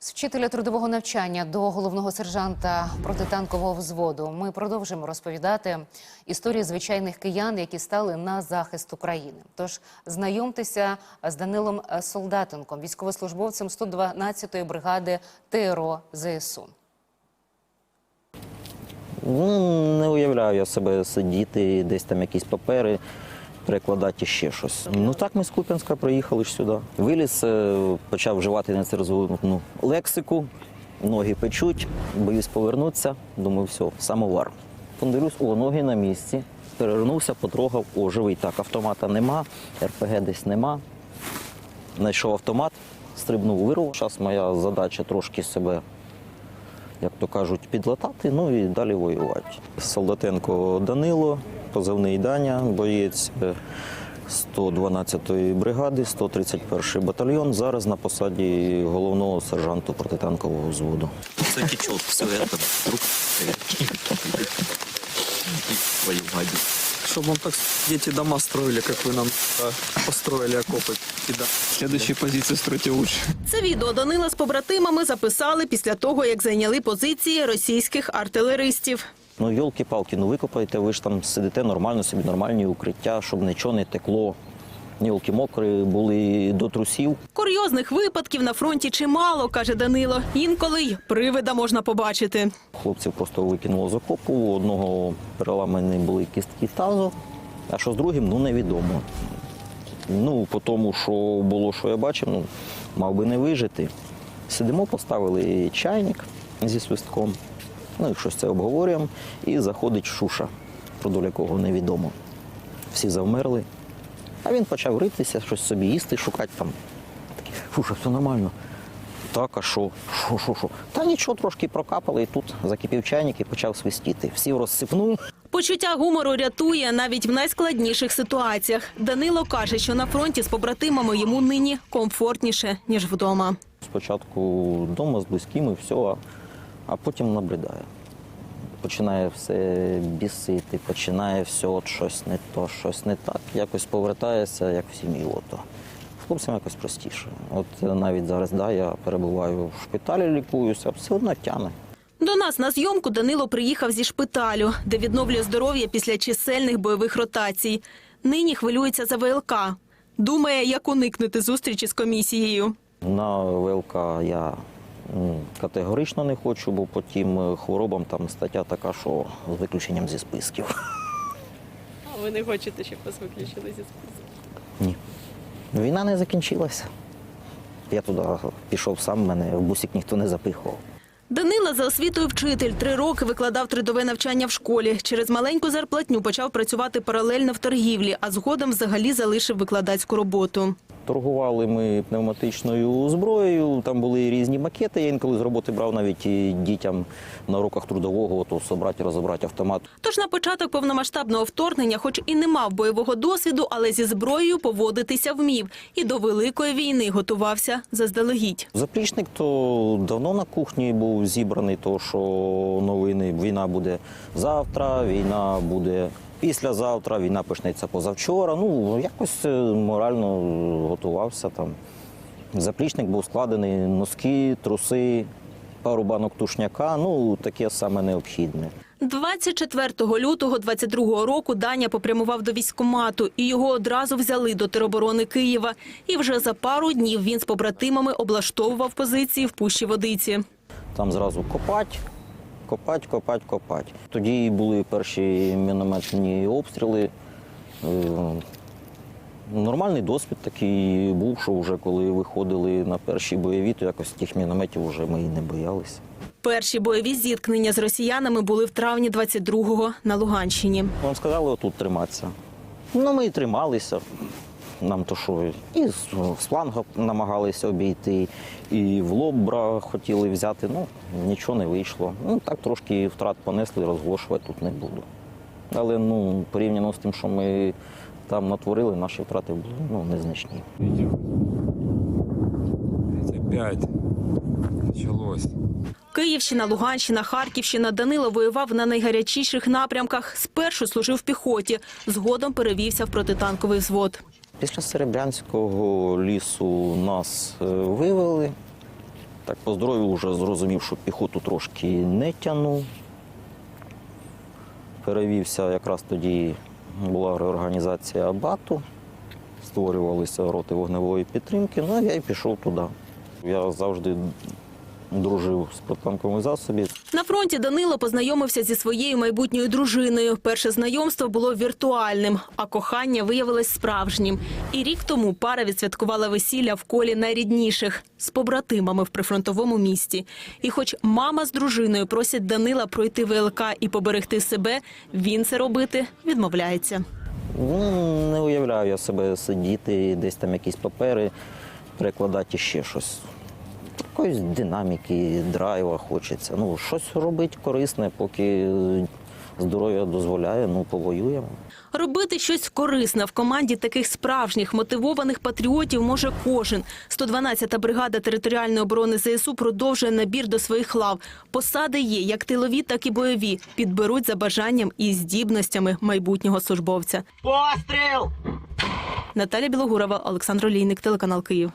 З вчителя трудового навчання до головного сержанта протитанкового взводу ми продовжимо розповідати історії звичайних киян, які стали на захист України. Тож знайомтеся з Данилом Солдатенком, військовослужбовцем 112-ї бригади ТРО ЗСУ. Ну, не уявляю я себе сидіти, десь там якісь папери, перекладати ще щось. Ну так ми з Куп'янська приїхали ж сюди. Виліз, е, почав вживати нецензурну лексику, ноги печуть, боюсь повернутися. Думаю, все, самовар. Подивлюсь, о, ноги на місці. Перевернувся, потрогав, о, живий. Так, автомата нема, РПГ десь нема. Знайшов автомат, стрибнув, вирвав. Зараз моя задача трошки себе як то кажуть, підлатати, ну і далі воювати. Солдатенко Данило, позивний Даня, боєць е, 112-ї бригади, 131-й батальйон. Зараз на посаді головного сержанту протитанкового взводу. Це течет, все это вдруг твою гадю. Чтобы он так эти дома строили, как вы нам э, построили окопы. И да. Следующие позиции стройте лучше. Це відео Данила з побратимами записали після того, як зайняли позиції російських артилеристів. Ну, йолки-палки, ну викопайте, ви ж там сидите нормально, собі нормальні укриття, щоб нічого не текло. Йолки мокрі були до трусів. Курйозних випадків на фронті чимало, каже Данило. Інколи й привида можна побачити. Хлопців просто викинуло з окопу, у одного переламані були кістки тазу, а що з другим, ну невідомо. Ну, по тому, що було, що я бачив, ну, мав би не вижити. Сидимо, поставили чайник зі свистком, ну щось це обговорюємо, і заходить шуша, про долю якого невідомо. Всі завмерли. А він почав ритися, щось собі їсти, шукати там. Такий, Шуша, все нормально. Так, а що? Що, що, що? Та нічого, трошки прокапали, і тут закипів чайник і почав свистіти. Всі розсипнув. Почуття гумору рятує навіть в найскладніших ситуаціях. Данило каже, що на фронті з побратимами йому нині комфортніше ніж вдома. Спочатку вдома з близькими, все, а, а потім набридає. Починає все бісити, починає все от щось не то, щось не так. Якось повертається, як в сім'ю. Ото. Хлопцям якось простіше. От навіть зараз да, я перебуваю в шпиталі, лікуюся, все одно тяне. До нас на зйомку Данило приїхав зі шпиталю, де відновлює здоров'я після чисельних бойових ротацій. Нині хвилюється за ВЛК. Думає, як уникнути зустрічі з комісією. На ВЛК я категорично не хочу, бо по тим е, хворобам там стаття така, що з виключенням зі списків. А ви не хочете, щоб вас виключили зі списку? Ні. Війна не закінчилася. Я туди пішов сам, мене в бусик ніхто не запихував. Данила за освітою вчитель. Три роки викладав трудове навчання в школі. Через маленьку зарплатню почав працювати паралельно в торгівлі, а згодом взагалі залишив викладацьку роботу. Торгували ми пневматичною зброєю, там були різні макети. Я інколи з роботи брав навіть і дітям на уроках трудового, то собрати, розібрати автомат. Тож на початок повномасштабного вторгнення, хоч і не мав бойового досвіду, але зі зброєю поводитися вмів. І до великої війни готувався заздалегідь. Заплічник то давно на кухні був зібраний, то що новини війна буде завтра, війна буде післязавтра, війна почнеться позавчора. Ну, якось е, морально готувався там. Заплічник був складений носки, труси, пару банок тушняка, ну таке саме необхідне. 24 лютого 22-го року Даня попрямував до військкомату, і його одразу взяли до тероборони Києва. І вже за пару днів він з побратимами облаштовував позиції в пущі водиці. Там зразу копать, копать, копать, копать. Тоді були перші мінометні обстріли. Е, Нормальний досвід такий був, що вже коли виходили на перші бойові, то якось тих мінометів вже ми і не боялися. Перші бойові зіткнення з росіянами були в травні 22-го на Луганщині. Вам сказали отут триматися. Ну, ми і трималися. Нам то що, і з з флангу намагалися обійти, і в лоб бра хотіли взяти. Ну, нічого не вийшло. Ну, так трошки втрат понесли, розголошувати тут не буду. Але ну, порівняно з тим, що ми там натворили, наші втрати були ну, незначні. Видео. Опять началось. Київщина, Луганщина, Харківщина. Данило воював на найгарячіших напрямках. Спершу служив в піхоті, згодом перевівся в протитанковий взвод. Після Серебрянського лісу нас е, вивели, Так, по здоров'ю вже зрозумів, що піхоту трошки не тягну. Перевівся якраз тоді була реорганізація БАТу, створювалися роти вогневої підтримки, ну а я й пішов туди. Я завжди дружив з протитанковими засобів. На фронті Данило познайомився зі своєю майбутньою дружиною. Перше знайомство було віртуальним, а кохання виявилось справжнім. І рік тому пара відсвяткувала весілля в колі найрідніших з побратимами в прифронтовому місті. І, хоч мама з дружиною просять Данила пройти ВЛК і поберегти себе, він це робити відмовляється. Ну, не уявляю я себе сидіти, десь там якісь папери, перекладати ще щось. Якоїсь динаміки, драйва хочеться. Ну, щось робити корисне, поки здоров'я дозволяє, ну, повоюємо. Робити щось корисне в команді таких справжніх мотивованих патріотів може кожен. 112-та бригада територіальної оборони ЗСУ продовжує набір до своїх лав. Посади є як тилові, так і бойові. Підберуть за бажанням і здібностями майбутнього службовця. Постріл! Наталя Білогурова, Олександр Олійник, телеканал Київ.